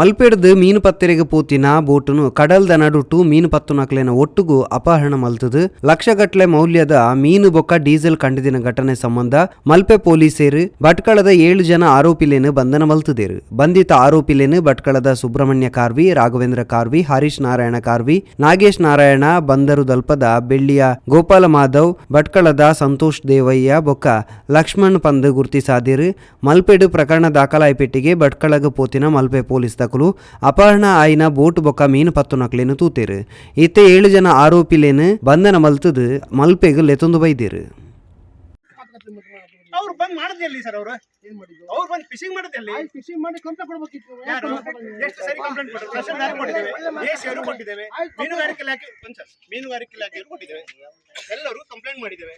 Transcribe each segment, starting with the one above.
ಮಲ್ಪೆಡ್ದು ಮೀನು ಪತ್ತೆರೆಗೆ ಪೋತಿನ ಬೋಟುನು ಕಡಲ್ದ ನಡುಟು ಮೀನು ಪತ್ತುನಕ್ಲೆನ ಒಟ್ಟುಗು ಅಪಹರಣ ಮಲ್ತದು. ಲಕ್ಷಗಟ್ಲೆ ಮೌಲ್ಯದ ಮೀನು ಬೊಕ್ಕ ಡೀಸೆಲ್ ಕಂಡಿದಿನ ಘಟನೆ ಸಂಬಂಧ ಮಲ್ಪೆ ಪೊಲೀಸರು ಭಟ್ಕಳದ ಏಳು ಜನ ಆರೋಪಿಲೇನು ಬಂಧನ ಮಲ್ತದೇರು. ಬಂಧಿತ ಆರೋಪಿಲೇನು ಭಟ್ಕಳದ ಸುಬ್ರಹ್ಮಣ್ಯ ಕಾರ್ವಿ, ರಾಘವೇಂದ್ರ ಕಾರ್ವಿ, ಹರೀಶ್ ನಾರಾಯಣ ಕಾರ್ವಿ, ನಾಗೇಶ್ ನಾರಾಯಣ, ಬಂದರು ದಲ್ಪದ ಬೆಳ್ಳಿಯ ಗೋಪಾಲ ಮಾಧವ್, ಭಟ್ಕಳದ ಸಂತೋಷ್ ದೇವಯ್ಯ ಬೊಕ್ಕ ಲಕ್ಷ್ಮಣ್ ಪಂದ್ ಗುರ್ತಿಸಾದಿರು. ಮಲ್ಪೆಡು ಪ್ರಕರಣ ದಾಖಲಾಯಿಪೆಟ್ಟಿಗೆ ಭಟ್ಕಳಗ ಪೋತಿನ ಮಲ್ಪೆ ಪೊಲೀಸ್ ಅಪಹರಣ ಆಯ್ನ ಬೋಟ್ ಬೊಕ್ಕ ಮೀನು ಪತ್ತು ನಕಲೇನು ತೂತೇರು. ಇತ್ತೆ ಏಳು ಜನ ಆರೋಪಿಲೇನು ಬಂಧನ ಮಲ್ತದು ಮಲ್ಪೆಗ್ ಲೆತೊಂದು ಬೈದೇರು. ಅವ್ರು ಬಂದ್ ಮಾಡದ್ ಎಲ್ಲಿ ಸರ್ ಅವರು. ಏನ್ ಮಾಡಿದ್ರು ಅವ್ರು ಬಂದ್ ಫಿಶಿಂಗ್ ಮಾಡದ್ ಎಲ್ಲಿ ಫಿಶಿಂಗ್ ಮಾಡಿ ಕಂಪ್ಲೇಂಟ್ ಕೊಡ್ಬೇಕಿತ್ತು. ಯಾರು ಎಷ್ಟು ಸರಿ ಕಂಪ್ಲೇಂಟ್ ಕೊಟ್ಟರು ತಹಶೀಲ್ದಾರ್ ಕೊಟ್ಟಿದ್ದೇವೆ. ಎ ಅವರು ಕೊಟ್ಟಿದ್ದೇವೆ. ಮೀನುಗಾರಿಕೆ ಇಲಾಖೆ ಮೀನುಗಾರಿಕೆ ಇಲಾಖೆಯವರು ಕೊಟ್ಟಿದ್ದೇವೆ. ಎಲ್ಲರೂ ಕಂಪ್ಲೇಂಟ್ ಮಾಡಿದ್ದೇವೆ.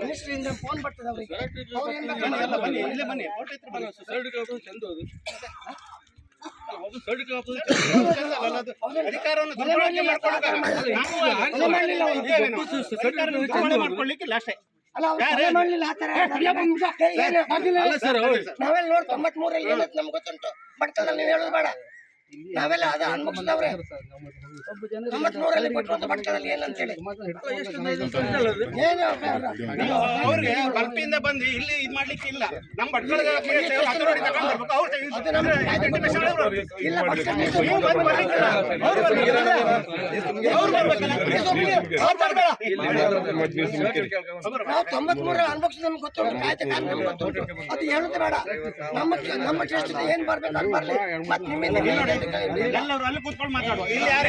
ಮಿನಿಸ್ಟ್ರಿಯಿಂದ ಫೋನ್ ಬರ್ತದೆ ಅವರಿಗೆ. ಅವ್ರು ಏನ್ ಬನ್ನಿ ಇಲ್ಲೇ ಬನ್ನಿ. ಫೋಟೋ ಬನ್ನಿ. ಅಲ್ಲ? ನಾವೆಲ್ಲ ನೋಡಿ ತೊಂಬತ್ ಮೂರಲ್ಲಿ ಏನಂತ ನಮ್ಗೆ ಗೊತ್ತುಂಟು. ಬಡ್ಕದಲ್ಲಿ ನೀವು ಹೇಳೋದು ಬೇಡ. ನಾವೆಲ್ಲ ಅದ ಅನ್ಭವಿಸಿದವ್ರೆ ಏನಂತೇಳಿ ಏನು ಅವ್ರಿಗೆ ಬಲ್ಪಿಂದ ಬಂದು ಇಲ್ಲಿ ಇದ್ ಮಾಡ್ಲಿಕ್ಕೆ ಇಲ್ಲ ನಮ್ಮ ಬರ್ಬೇಕು ಅವ್ರು ನೀವು ತೊಂಬತ್ಮೂರ ಅನುಭವಿಸಿದ ನಮ್ಗೆ ಗೊತ್ತುಂಟು. ಕಾಯ್ದೆ ಕಾನೂನು ಅದು ಹೇಳುದು ಬೇಡ. ನಮ್ಮ ನಮ್ಮ ಕ್ಷೇತ್ರದ ಏನ್ ಬರ್ಬೇಕು ಅದು ಬರ್ಲಿ. ಮತ್ತೆ ನಿಮ್ಮಿಂದ. ಎಲ್ಲರೂ ಅಲ್ಲಿ ಕೂತ್ಕೊಂಡು ಮಾತಾಡುವ ಇಲ್ಲಿ ಯಾರು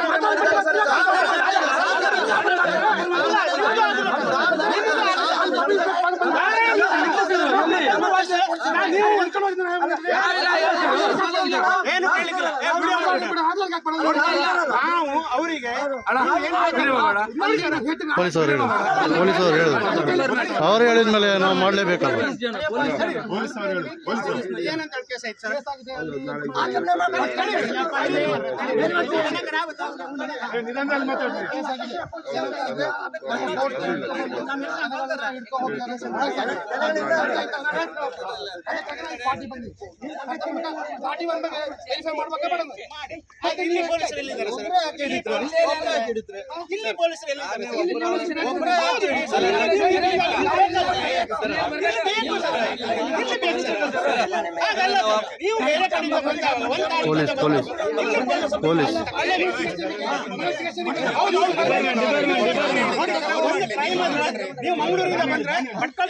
ನಾವು ಅವರಿಗೆ ಪೊಲೀಸ್ ಅವ್ರು ಹೇಳು ಪೊಲೀಸ್ ಅವರು ಹೇಳು ಅವ್ರು ಹೇಳಿದ್ಮೇಲೆ ನಾವು ಮಾಡಲೇಬೇಕಲ್ಲ ಸರ್ ಇಲ್ಲಿ ಪೊಲೀಸರು ಎಲ್ಲಿದ್ದಾರೆ ಸರ್? ಇಲ್ಲಿ ಪೊಲೀಸರು ಎಲ್ಲಿದ್ದಾರೆ ಸರ್? ಇಲ್ಲಿ ಬೇಕು ಸರ್. ಹಾಗಲ್ಲ ಸರ್. ನೀವು ಬೇರೆ ಕಡೆಯಿಂದ ಒಂದು ಪೊಲೀಸ್ ಪೊಲೀಸ್. ಒಂದು crime ನೀವು ಮಂಗಳೂರಿಂದ ಬಂದ್ರೆ ಭಟ್ಕಳ